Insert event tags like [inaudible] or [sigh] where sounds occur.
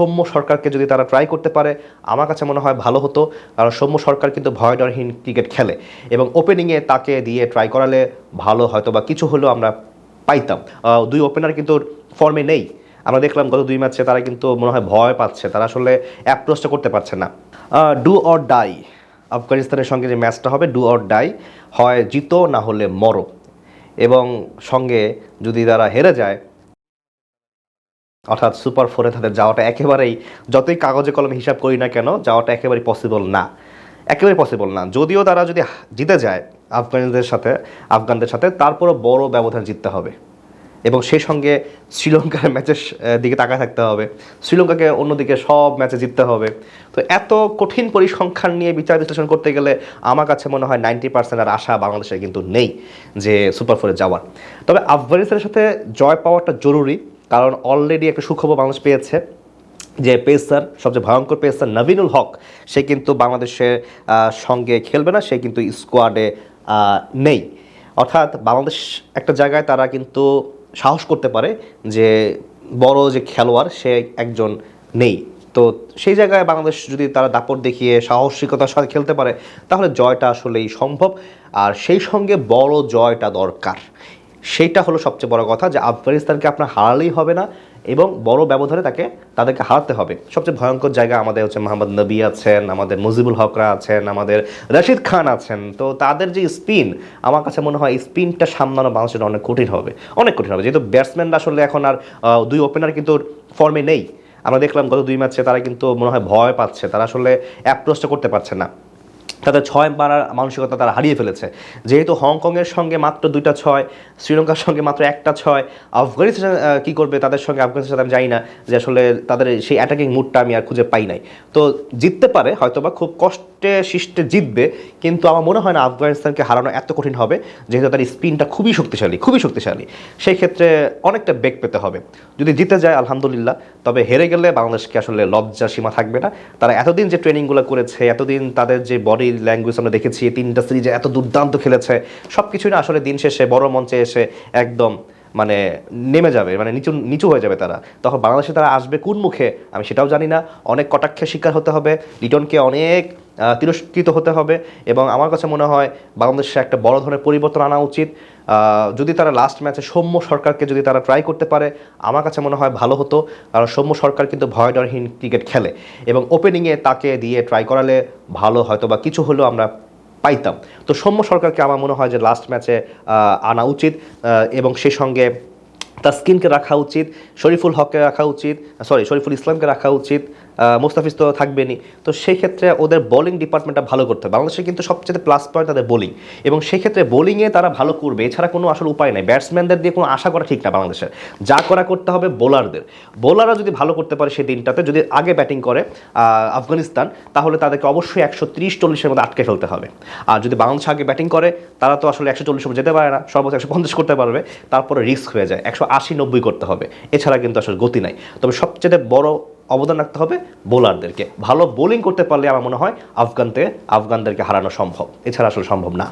সৌম্য সরকারকে যদি তারা ট্রাই করতে পারে, আমার কাছে মনে হয় ভালো হতো। কারণ সৌম্য সরকার কিন্তু ভয়ডরহীন ক্রিকেট খেলে। এবং ওপেনিংয়ে তাকে দিয়ে ট্রাই করালে ভালো হয়তো বা কিছু হলেও আমরা পাইতাম। দুই ওপেনার কিন্তু ফর্মে নেই। আমরা দেখলাম গত দুই ম্যাচে তারা কিন্তু মনে হয় ভয় পাচ্ছে। তারা আসলে অ্যাপ্রোচটা করতে পারছে না। ডু অর ডাই আফগানিস্তানের সঙ্গে যে ম্যাচটা হবে ডু অর ডাই হয় জিতো না হলে মরো। এবং সঙ্গে যদি তারা হেরে যায় অর্থাৎ সুপার ফোরে তাদের যাওয়াটা একেবারেই, যতই কাগজে কলমে হিসাব করি না কেন, যাওয়াটা একেবারেই পসিবল না। একেবারেই পসিবল না। যদিও তারা যদি জিতে যায় আফগানিদের সাথে, আফগানদের সাথে, তারপরও বড় ব্যবধান জিততে হবে। এবং সেই সঙ্গে শ্রীলঙ্কার [laughs] ম্যাচের দিকে তাকায় থাকতে হবে। শ্রীলঙ্কাকে অন্যদিকে সব ম্যাচে জিততে হবে। তো এত কঠিন পরিসংখ্যান নিয়ে বিচার বিশ্লেষণ করতে গেলে আমার কাছে মনে হয় নাইনটি পার্সেন্ট আর আশা বাংলাদেশের কিন্তু নেই যে সুপার ফোরে যাওয়ার। তবে আফগানিস্তানের সাথে জয় পাওয়াটা জরুরি। কারণ অলরেডি একটা সুখবর বাংলাদেশ পেয়েছে যে পেসার, সবচেয়ে ভয়ঙ্কর পেসার নবীনুল হক, সে কিন্তু বাংলাদেশের সঙ্গে খেলবে না, সে কিন্তু স্কোয়াডে নেই। অর্থাৎ বাংলাদেশ একটা জায়গায় তারা কিন্তু সাহস করতে পারে যে বড় যে খেলোয়াড়, সে একজন নেই। তো সেই জায়গায় বাংলাদেশ যদি তারা দাপট দেখিয়ে সাহসিকতার সাথে খেলতে পারে, তাহলে জয়টা আসলেই সম্ভব। আর সেই সঙ্গে বড় জয়টা দরকার। সেইটা হলো সবচেয়ে বড় কথা যে আফগানিস্তানকে আপনার হারালেই হবে না এবং বড় ব্যবধানে তাকে, তাদেরকে হারাতে হবে। সবচেয়ে ভয়ঙ্কর জায়গা আমাদের হচ্ছে মোহাম্মদ নবী আছেন, আমাদের মুজিবুল হকরা আছেন, আমাদের রশিদ খান আছেন। তো তাদের যে স্পিন, আমার কাছে মনে হয় স্পিনটা সামলানো বাংলাদেশের অনেক কঠিন হবে। অনেক কঠিন হবে। যেহেতু ব্যাটসম্যানরা আসলে এখন আর দুই ওপেনার কিন্তু ফর্মে নেই। আমরা দেখলাম গত দুই ম্যাচে তারা কিন্তু মনে হয় ভয় পাচ্ছে। তারা আসলে অ্যাপ্রোচটা করতে পারছে না। তাদের ছয় মারার মানসিকতা তারা হারিয়ে ফেলেছে। যেহেতু হংকংয়ের সঙ্গে মাত্র দুইটা ছয়, শ্রীলঙ্কার সঙ্গে মাত্র একটা ছয়, আফগানিস্তান কী কি করবে তাদের সঙ্গে আফগানিস্তান আমি জানি না, যে আসলে তাদের সেই অ্যাটাকিং মুডটা আমি আর খুঁজে পাই নাই। তো জিততে পারে হয়তোবা, খুব কষ্টে শিষ্টে জিতবে, কিন্তু আমার মনে হয় না আফগানিস্তানকে হারানো এত কঠিন হবে, যেহেতু তার স্পিনটা খুবই শক্তিশালী খুবই শক্তিশালী। সেই ক্ষেত্রে অনেকটা বেগ পেতে হবে। যদি জিতে যায়, আলহামদুলিল্লাহ, তবে হেরে গেলে বাংলাদেশকে আসলে লজ্জা সীমা থাকবে না। তারা এতদিন যে ট্রেনিংগুলো করেছে, এতদিন তাদের যে বডি ল্যাঙ্গুয়েজ আমরা দেখেছি, তিনটা সিরিজে এত দুর্দান্ত খেলেছে সব কিছুই না আসলে দিন শেষে বড় মঞ্চে এসে একদম মানে নেমে যাবে মানে নিচু নিচু হয়ে যাবে তারা। তখন বাংলাদেশে তারা আসবে কোন মুখে আমি সেটাও জানি না। অনেক কটাক্ষের শিকার হতে হবে, লিটনকে অনেক তিরস্কৃত হতে হবে এবং আমার কাছে মনে হয় বাংলাদেশে একটা বড় ধরনের পরিবর্তন আনা উচিত। যদি তারা লাস্ট ম্যাচে সৌম্য সরকারকে যদি তারা ট্রাই করতে পারে, আমার কাছে মনে হয় ভালো হতো। কারণ সৌম্য সরকার কিন্তু ভয়ডরহীন ক্রিকেট খেলে এবং ওপেনিংয়ে তাকে দিয়ে ট্রাই করালে ভালো হয়তো বা কিছু হলেও আমরা পাইতাম। তো সৌম্য সরকারকে আমার মনে হয় যে লাস্ট ম্যাচে আনা উচিত। এবং সে সঙ্গে তাসকিনকে রাখা উচিত, শরীফুল হককে রাখা উচিত সরি শরীফুল ইসলামকে রাখা উচিত মুস্তাফিজ তো থাকবেনই। তো সেই ক্ষেত্রে ওদের বোলিং ডিপার্টমেন্টটা ভালো করতে হবে। বাংলাদেশে কিন্তু সবচেয়ে প্লাস পয়েন্ট তাদের বোলিং এবং সেই ক্ষেত্রে বোলিংয়ে তারা ভালো করবে, এছাড়া কোনো আসলে উপায় নাই। ব্যাটসম্যানদের দিয়ে কোনো আশা করা ঠিক না বাংলাদেশের। যা করা করতে হবে বোলারদের বোলাররা যদি ভালো করতে পারে সেই দিনটাতে, যদি আগে ব্যাটিং করে আফগানিস্তান, তাহলে তাদেরকে অবশ্যই একশো ত্রিশ চল্লিশের মধ্যে আটকে ফেলতে হবে। আর যদি বাংলাদেশ আগে ব্যাটিং করে, তারা তো আসলে একশো চল্লিশ যেতে পারে না, সর্বোচ্চ একশো পঞ্চাশ করতে পারবে। তারপরে রিস্ক হয়ে যায়। একশো আশি নব্বই করতে হবে। এছাড়া কিন্তু আসলে গতি নাই। তবে সবচেয়ে বড় অবদান রাখতে হবে বোলারদেরকে। ভালো বোলিং করতে পারলে আমার মনে হয় আফগানতে, আফগানদেরকে হারানো সম্ভব। এছাড়া আসলে সম্ভব না।